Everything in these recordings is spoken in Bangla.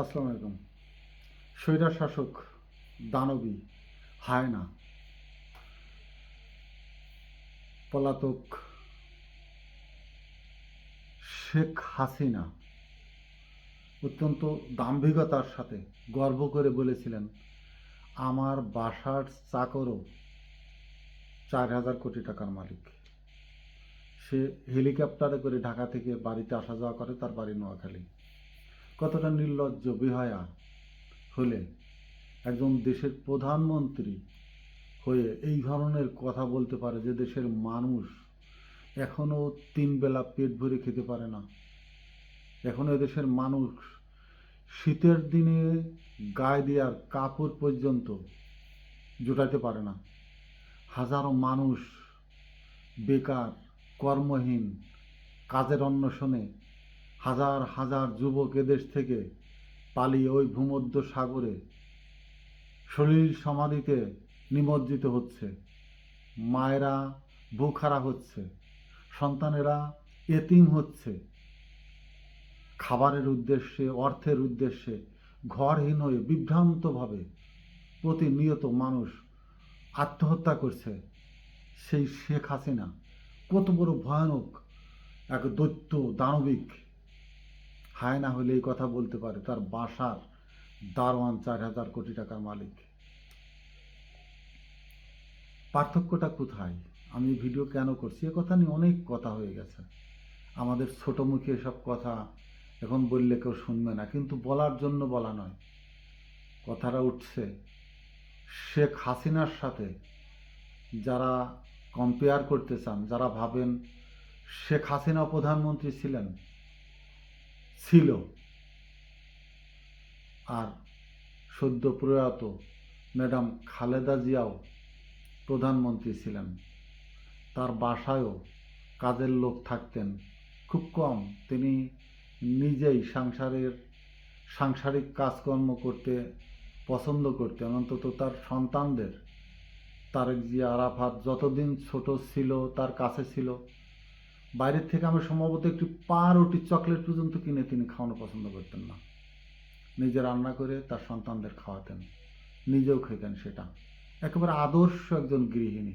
আসসালামু আলাইকুম। শাসক দানবী হায়না, পলাতক শেখ হাসিনা অত্যন্ত দাম্ভিকতার সাথে গর্ব করে বলেছিলেন, আমার বাসার চাকরও চার হাজার কোটি টাকার মালিক। সে হেলিকপ্টারে করে ঢাকা থেকে বাড়িতে আসা যাওয়া করে তার বাড়ি নোয়াখালী। কতটা নির্লজ্জ বিহায়া হলে একজন দেশের প্রধানমন্ত্রী হয়ে এই ধরনের কথা বলতে পারে যে দেশের মানুষ এখনও তিন বেলা পেট ভরে খেতে পারে না? এখনও এদেশের মানুষ শীতের দিনে গায়ে দেওয়ার কাপড় পর্যন্ত জোটাতে পারে না। হাজারো মানুষ বেকার, কর্মহীন, কাজের অন্বেষণে হাজার হাজার যুবক এদেশ থেকে পালিয়ে ওই ভূমধ্য সাগরে সলিল সমাধিতে নিমজ্জিত হচ্ছে। মায়েরা বুখারা হচ্ছে। সন্তানেরা এতিম হচ্ছে। খাবারের উদ্দেশ্যে, অর্থের উদ্দেশ্যে, ঘরহীন হয়ে বিভ্রান্তভাবে প্রতিনিয়ত মানুষ আত্মহত্যা করছে। সেই শেখ হাসিনা কত বড় ভয়ানক এক দৈত্য দানবিক হায় না হলে এই কথা বলতে পারে তার বাসার দারোয়ান চার হাজার কোটি টাকার মালিক। পার্থক্যটা কোথায়? আমি ভিডিও কেন করছি? এ কথা নিয়ে অনেক কথা হয়ে গেছে। আমাদের ছোট মুখে এসব কথা এখন বললে কেউ শুনবে না, কিন্তু বলার জন্য বলা নয়। কথাটা উঠছে। শেখ হাসিনার সাথে যারা কম্পেয়ার করতে চান, যারা ভাবেন শেখ হাসিনা প্রধানমন্ত্রী ছিলেন ছিল। আর সদ্য প্রয়াত ম্যাডাম খালেদা জিয়াও প্রধানমন্ত্রী ছিলেন। তার বাসায়ও কাজের লোক থাকতেন। খুব কম তিনি নিজেই সংসারের, সাংসারিক কাজকর্ম করতে পছন্দ করতেন। অন্তত তার সন্তানদের, তারেক জিয়া, আরাফাত যতদিন ছোট ছিল, তার কাছে ছিল। বাইরের থেকে আমি সম্ভবত একটি পা রুটি চকলেট পর্যন্ত কিনে তিনি খাওয়ানো পছন্দ করতেন না। নিজে রান্না করে তার সন্তানদের খাওয়াতেন, নিজেও খেতেন সেটা। একেবারে আদর্শ একজন গৃহিণী।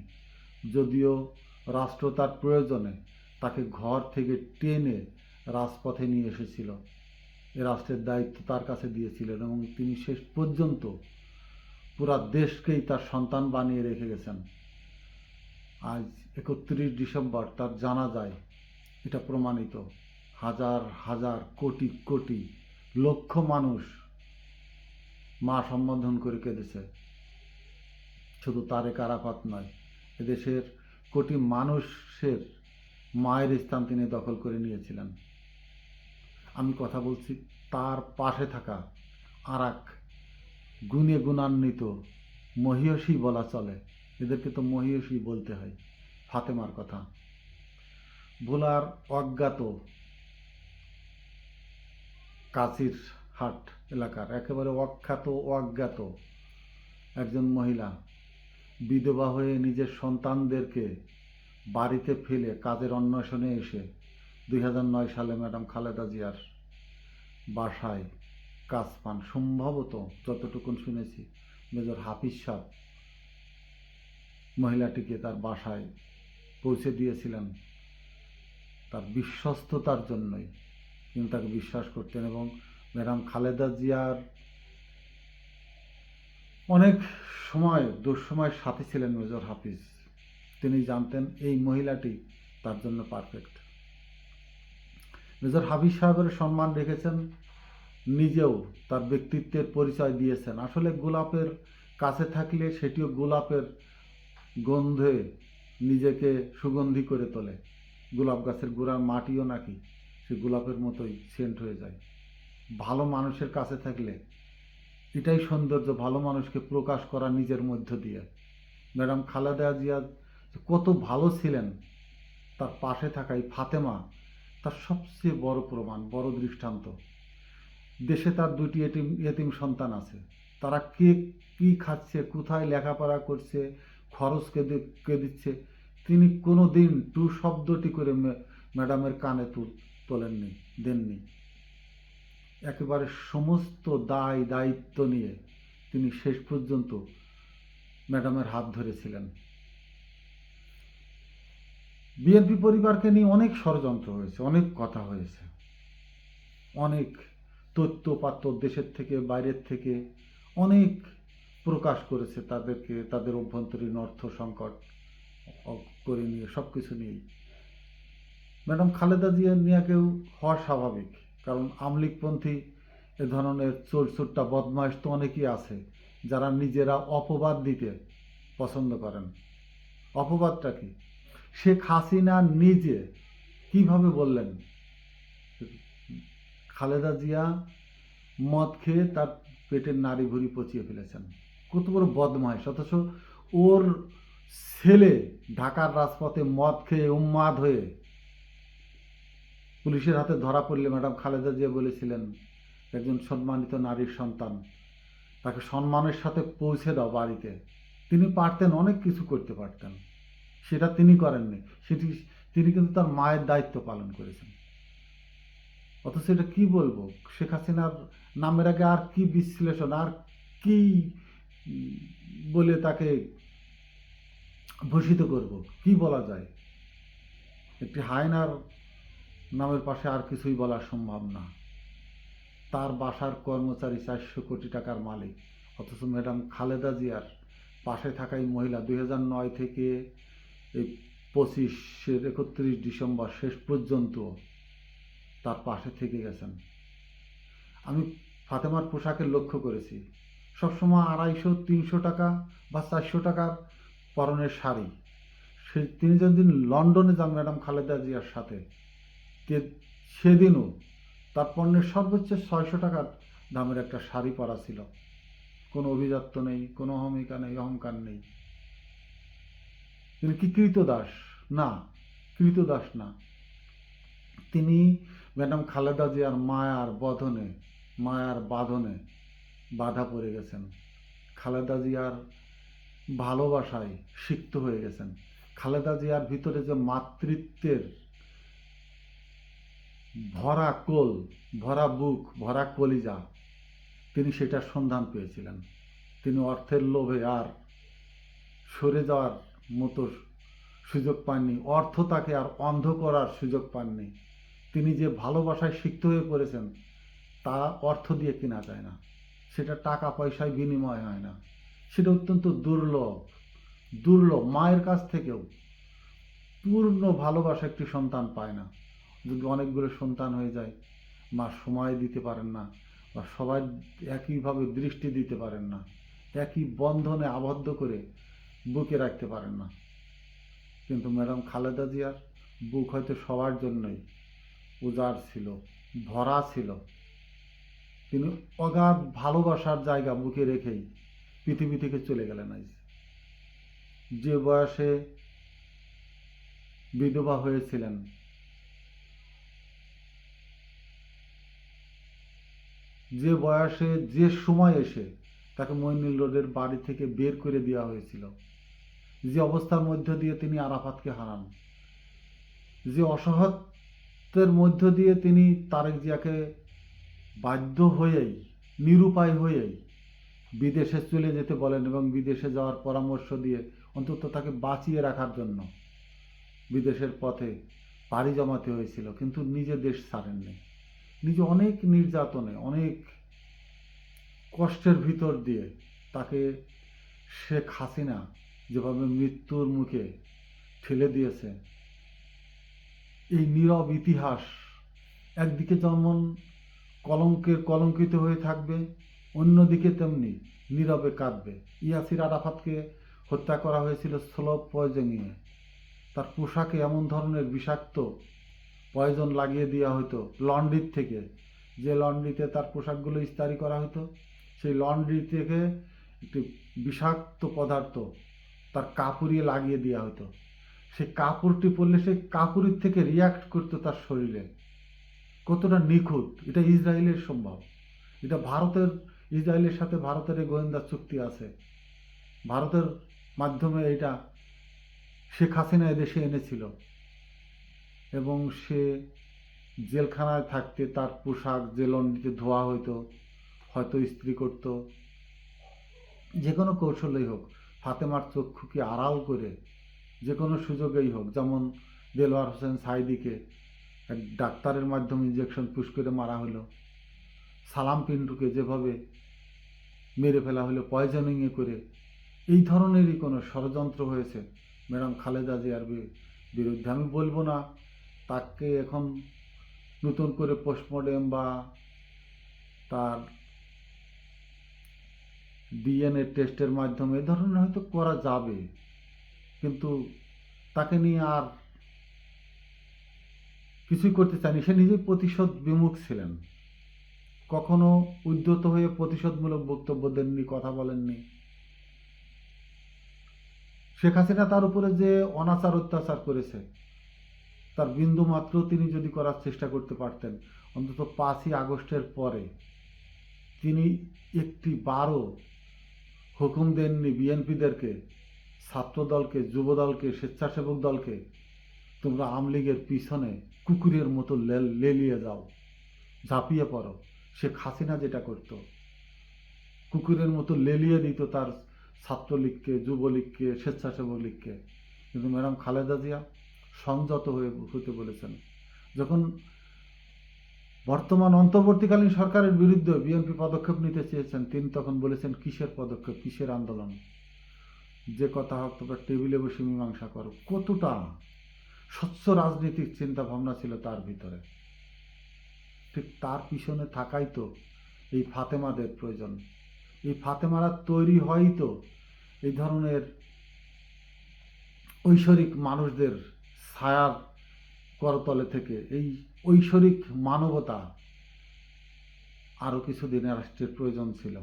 যদিও রাষ্ট্র তার প্রয়োজনে তাকে ঘর থেকে টেনে রাজপথে নিয়ে এসেছিল। এ রাষ্ট্রের দায়িত্ব তার কাছে দিয়েছিলেন এবং তিনি শেষ পর্যন্ত পুরা দেশকেই তার সন্তান বানিয়ে রেখে গেছেন। আজ একত্রিশ ডিসেম্বর তার জানা যায়, এটা প্রমাণিত। হাজার হাজার কোটি কোটি, লক্ষ মানুষ মা সম্বোধন করে কেঁদেছে। শুধু তারে আরাফাত নয়, এদেশের কোটি মানুষের মায়ের স্থান তিনি দখল করে নিয়েছিলেন। আমি কথা বলছি, তার পাশে থাকা আর এক গুণে গুণান্বিত মহিয়সী বলা চলে। এদেরকে তো মহিয়সী বলতে হয়, ফাতেমার কথা। ভোলার অজ্ঞাত কাছির হাট এলাকার, একেবারে অখ্যাত অজ্ঞাত একজন মহিলা বিধবা হয়ে নিজের সন্তানদেরকে বাড়িতে ফেলে কাজের অন্বেষণে এসে দুই নয় সালে ম্যাডাম খালেদা জিয়ার বাসায় কাজ পান। সম্ভবত, যতটুকুন শুনেছি, মেজর হাফিজ সাহ মহিলাটিকে তার বাসায় পৌঁছে দিয়েছিলেন তার বিশ্বস্ততার জন্যই। তিনি তাকে বিশ্বাস করতেন এবং ম্যাডাম খালেদা জিয়ার অনেক সময়, দুঃসময়ের সাথে ছিলেন মেজর হাফিজ। তিনি জানতেন এই মহিলাটি তার জন্য পারফেক্ট মেজর হাফিজ সাহেবের সম্মান রেখেছেন, নিজেও তার ব্যক্তিত্বের পরিচয় দিয়েছেন। আসলে গোলাপের কাছে থাকলে সেটিও গোলাপের গন্ধে নিজেকে সুগন্ধি করে তোলে। গোলাপ গাছের গোড়ার মাটিও নাকি সে গোলাপের মতোই সেন্ট হয়ে যায়। ভালো মানুষের কাছে থাকলে এটাই সৌন্দর্য ভালো মানুষকে প্রকাশ করা নিজের মধ্য দিয়ে। ম্যাডাম খালেদা জিয়া কত ভালো ছিলেন, তার পাশে থাকা এই ফাতেমা তার সবচেয়ে বড় প্রমাণ, বড় দৃষ্টান্ত। দেশে তার দুটি এটিম এতিম সন্তান আছে। তারা কে, কী খাচ্ছে, কোথায় লেখাপড়া করছে খরচ কে দিচ্ছে। তিনি কোনো দিন টু শব্দটি করে ম্যাডামের কানে তুল তোলেননি, দেননি। একেবারে সমস্ত দায়, দায়িত্ব নিয়ে তিনি শেষ পর্যন্ত ম্যাডামের হাত ধরেছিলেন। বিএনপি পরিবারকে নিয়ে অনেক ষড়যন্ত্র হয়েছে, অনেক কথা হয়েছে। অনেক তথ্য পাত্র দেশের থেকে, বাইরের থেকে, অনেক প্রকাশ করেছে তাদেরকে, তাদের অভ্যন্তরীণ অর্থ সংকট করে নিয়ে সব কিছু নিয়েই। ম্যাডাম খালেদা জিয়া নিয়াকেও হওয়া স্বাভাবিক, কারণ আমলিকপন্থী এ ধরনের চোর চোরটা বদমাইশ তো অনেকেই আছে, যারা নিজেরা অপবাদ দিতে পছন্দ করেন। অপবাদটা কি? শেখ হাসিনা নিজে কীভাবে বললেন? খালেদা জিয়া মদ খেয়ে তার পেটের নাড়ি ভুড়ি পচিয়ে ফেলেছেন। কত বড় বদমাইশ, অথচ ওর ছেলে ঢাকার রাজপথে মদ খেয়ে উন্মাদ হয়ে পুলিশের হাতে ধরা পড়লে ম্যাডাম খালেদা জিয়া বলেছিলেন, একজন সম্মানিত নারীর সন্তান, তাকে সম্মানের সাথে পৌঁছে দাও বাড়িতে। তিনি পারতেন, অনেক কিছু করতে পারতেন। সেটা তিনি করেননি। সেটি, তিনি কিন্তু তার মায়ের দায়িত্ব পালন করেছেন। অথচ এটা কি বলব? শেখ হাসিনার নামের আগে আর কি বিশ্লেষণ, আর কি বলে তাকে ভূষিত করব। কি বলা যায়? একটি হায়নার নামের পাশে আর কিছুই বলা সম্ভব না। তার বাসার কর্মচারী চারশো কোটি টাকার মালিক। অথচ ম্যাডাম খালেদা জিয়ার পাশে থাকা এই মহিলা দুই নয় থেকে এই পঁচিশের একত্রিশ ডিসেম্বর শেষ পর্যন্ত তার পাশে থেকে গেছেন। আমি ফাতেমার পোশাকে লক্ষ্য করেছি। সবসময় আড়াইশো, তিনশো টাকা বা চারশো টাকার পরনের শাড়ি। সে তিনি যেদিন লন্ডনে যান ম্যাডাম খালেদা জিয়ার সাথে সেদিনও তার পণ্যের সর্বোচ্চ ছয়শো টাকার দামের একটা শাড়ি পরা ছিল। কোনো অভিজাত্য নেই, কোনো অহমিকা নেই, অহংকার নেই। তিনি কি কৃতদাস? না কৃতদাস না। তিনি ম্যাডাম খালেদা জিয়ার মায়ার বধনে মায়ার বাঁধনে বাধা পড়ে গেছেন। খালেদা জিয়ার ভালোবাসায় সিক্ত হয়ে গেছেন। খালেদা জিয়ার ভিতরে যে মাতৃত্বের ভরা কোল, ভরা বুক, ভরা কলিজা, তিনি সেটার সন্ধান পেয়েছিলেন। তিনি অর্থের লোভে আর সরে যাওয়ার মতো সুযোগ পাননি। অর্থ তাকে আর অন্ধ করার সুযোগ পাননি। তিনি যে ভালোবাসায় সিক্ত হয়ে পড়েছেন, তা অর্থ দিয়ে কেনা যায় না। সেটা টাকা পয়সায় বিনিময় হয় না। সেটা অত্যন্ত দুর্লভ দুর্লভ, মায়ের কাছ থেকেও। পূর্ণ ভালোবাসা একটি সন্তান পায় না। যদি অনেকগুলো সন্তান হয়ে যায়, মা সময় দিতে পারেন না বা সবাই একইভাবে দৃষ্টি দিতে পারেন না, একই বন্ধনে আবদ্ধ করে বুকে রাখতে পারেন না। কিন্তু ম্যাডাম খালেদা জিয়ার বুক হয়তো সবার জন্যই। উজাড় ছিল, ভরা ছিল। তিনি অগাধ ভালোবাসার জায়গা বুকে রেখেই পৃথিবী থেকে চলে গেলেন আজ যে বয়সে বিধবা হয়েছিলেন, যে বয়সে যে সময় এসে তাকে মইনুল রোডের বাড়ি থেকে বের করে দেওয়া হয়েছিল, যে অবস্থার মধ্য দিয়ে তিনি আরাফাতকে হারান, যে অসহায়ত্বের মধ্য দিয়ে তিনি তারেক জিয়াকে বাধ্য হয়েই, নিরুপায় হয়েই বিদেশে চলে যেতে বলেন এবং বিদেশে যাওয়ার পরামর্শ দিয়ে অন্তত তাকে বাঁচিয়ে রাখার জন্য বিদেশের পথে পাড়ি জমাতে হয়েছিল। কিন্তু নিজে দেশ ছাড়েননি। নিজে অনেক নির্যাতনে, অনেক কষ্টের ভিতর দিয়ে তাকে শেখ হাসিনা যেভাবে মৃত্যুর মুখে ঠেলে দিয়েছে, এই নীরব ইতিহাস একদিকে যেমন কলঙ্কের কলঙ্কিত হয়ে থাকবে, অন্যদিকে তেমনি নীরবে কাঁদবে। ইয়াসির আরাফাতকে হত্যা করা হয়েছিল স্লো পয়জনিয়ে। তার পোশাকে এমন ধরনের বিষাক্ত পয়জন লাগিয়ে দেওয়া হতো লন্ড্রির থেকে। যে লন্ড্রিতে তার পোশাকগুলো ইস্তারি করা হতো, সেই লন্ড্রি থেকে একটি বিষাক্ত পদার্থ তার কাপড়িয়ে লাগিয়ে দেওয়া হতো। সেই কাপড়টি পরলে সেই কাপড়ের থেকে রিয়াক্ট করতো তার শরীরে। কতটা নিখুঁত, এটা ইসরায়েলের সম্ভব। এটা ভারতের, ইসরায়েলের সাথে ভারতের এই গোয়েন্দা চুক্তি আছে। ভারতের মাধ্যমে এটা শেখ হাসিনা এদেশে এনেছিল। এবং সে জেলখানায় থাকতে তার পোশাক জেলন্ডিতে ধোয়া হইতো, হয়তো ইস্ত্রি করতো। যে কোনো কৌশলেই হোক, ফাতেমার চক্ষুকে আড়াল করে যে কোনো সুযোগেই হোক, যেমন দেলোয়ার হোসেন সাইদিকে ডাক্তারের মাধ্যমে ইঞ্জেকশন পুশ করে মারা হলো। সালাম পিন্টুকে যেভাবে মেরে ফেলা হলো পয়জনিংয়ে করে, এই ধরনেরই কোনো ষড়যন্ত্র হয়েছে ম্যাডাম খালেদা জিয়ার বিরুদ্ধে। আমি বলব না, তাকে এখন নতুন করে পোস্টমর্টেম বা তার ডিএনএ টেস্টের মাধ্যমে, এ ধরনের হয়তো করা যাবে। কিন্তু তাকে নিয়ে আর কিছুই করতে চায়নি। সে নিজেই প্রতিশোধ বিমুখ ছিলেন। কখনো উদ্যত হয়ে প্রতিশোধমূলক বক্তব্য দেননি, কথা বলেননি। শেখ হাসিনা তার উপরে যে অনাচার অত্যাচার করেছে, তার বিন্দু মাত্র তিনি যদি করার চেষ্টা করতে পারতেন, অন্তত পাঁচই আগস্টের পরে তিনি একটি বারো হুকুম দেননি বিএনপিদেরকে, ছাত্রদলকে, যুবদলকে, স্বেচ্ছাসেবক দলকে, তোমরা আমলীগের পিছনে কুকুরের মতো লেলিয়ে যাও, ঝাঁপিয়ে পড়ো। শেখ হাসিনা যেটা করত। কুকুরের মতো লেলিয়ে দিত তার ছাত্রলীগকে, যুবলীগকে স্বেচ্ছাসেবক লীগকে কিন্তু ম্যাডাম খালেদা জিয়া সংযত হয়ে হতে বলেছেন। যখন বর্তমান অন্তর্বর্তীকালীন সরকারের বিরুদ্ধে বিএনপি পদক্ষেপ নিতে চেয়েছেন, তিনি তখন বলেছেন, কিসের পদক্ষেপ? কিসের আন্দোলন? যে কথা হোক, তোমরা টেবিলে বসে মীমাংসা করো। কতটা স্বচ্ছ রাজনৈতিক চিন্তা ভাবনা ছিল তার ভিতরে। ঠিক তার পিছনে থাকাই তো এই ফাতেমাদের প্রয়োজন। এই ফাতেমারা তৈরি হয়ই তো এই ধরনের ঐশ্বরিক মানুষদের ছায়ার করতলে থেকে। এই ঐশ্বরিক মানবতা আরও কিছুদিন রাষ্ট্রের প্রয়োজন ছিল।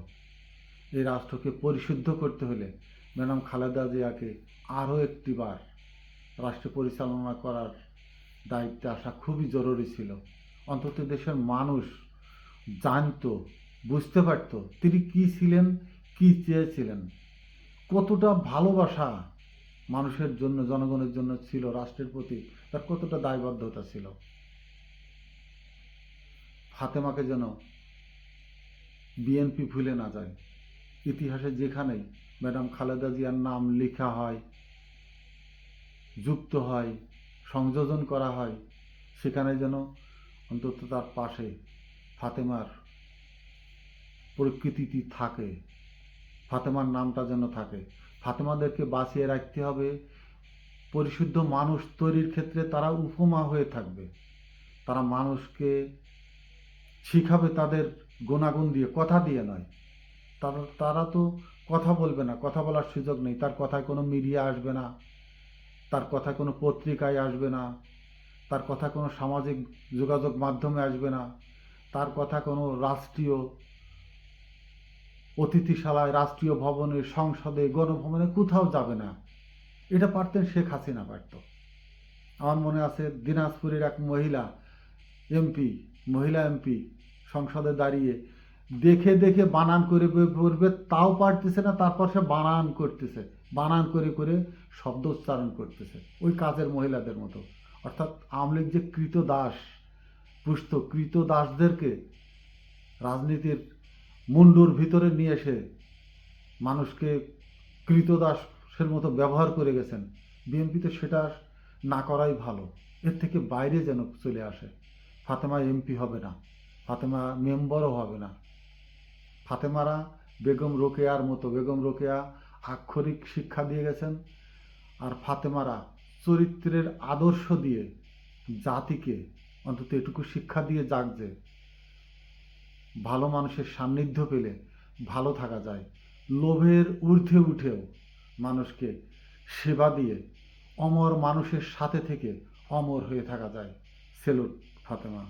এই রাষ্ট্রকে পরিশুদ্ধ করতে হলে ম্যাডাম খালেদা জিয়াকে আরও একটিবার রাষ্ট্র পরিচালনা করার দায়িত্বে আসা খুবই জরুরি ছিল। অন্তত দেশের মানুষ জানতো, বুঝতে পারতো তিনি কি ছিলেন, কি চেয়েছিলেন। কতটা ভালোবাসা মানুষের জন্য, জনগণের জন্য ছিল, রাষ্ট্রের প্রতি তার কতটা দায়বদ্ধতা ছিল। ফাতেমাকে যেন বিএনপি ভুলে না যায়। ইতিহাসে যেখানেই ম্যাডাম খালেদা জিয়ার নাম লেখা হয় যুক্ত হয়, সংযোজন করা হয়, সেখানে যেন অন্তত তার পাশে ফাতেমার প্রকৃতিটি থাকে, ফাতেমার নামটা যেন থাকে। ফাতেমাদেরকে বাঁচিয়ে রাখতে হবে, পরিশুদ্ধ মানুষ তৈরির ক্ষেত্রে তারা উপমা হয়ে থাকবে। তারা মানুষকে শিখাবে তাদের গুণাগুণ দিয়ে, কথা দিয়ে নয়। তারা তারা তো কথা বলবে না, কথা বলার সুযোগ নেই, তার কথায় কোনো মিডিয়া আসবে না। তার কথা কোনো পত্রিকায় আসবে না, তার কথা কোনো সামাজিক যোগাযোগ মাধ্যমে আসবে না, তার কথা কোনো রাষ্ট্রীয় অতিথিশালায়, রাষ্ট্রীয় ভবনে, সংসদে, গণভবনে কোথাও যাবে না। এটা পারতেন শেখ হাসিনা পারত। আমার মনে আছে দিনাজপুরের এক মহিলা এমপি মহিলা এমপি সংসদে দাঁড়িয়ে দেখে দেখে বানান করে পড়বে তাও পারতেছে না, তারপর সে বানান করতেছে। বানান করে করে শব্দ উচ্চারণ করতেছে, ওই কাজের মহিলাদের মতো। অর্থাৎ আমলিক যে কৃত দাস, পুষ্ট কৃত দাসদেরকে রাজনীতির মুন্ডুর ভিতরে নিয়ে এসে মানুষকে কৃতদাসের মতো ব্যবহার করে গেছেন, বিএনপিতে সেটা না করাই ভালো। এর থেকে বাইরে যেন চলে আসে। ফাতেমা এমপি হবে না, ফাতেমা মেম্বারও হবে না। ফাতেমারা, বেগম রোকেয়ার মতো, বেগম রোকেয়া আক্ষরিক শিক্ষা দিয়ে গেছেন। আর ফাতেমারা চরিত্রের আদর্শ দিয়ে জাতিকে অন্তত এটুকু শিক্ষা দিয়ে যাক যে, ভালো মানুষের সান্নিধ্য পেলে ভালো থাকা যায়। লোভের ঊর্ধ্বে উঠেও মানুষকে সেবা দিয়ে অমর মানুষের সাথে থেকে অমর হয়ে থাকা যায়। সেলুট, ফাতেমা।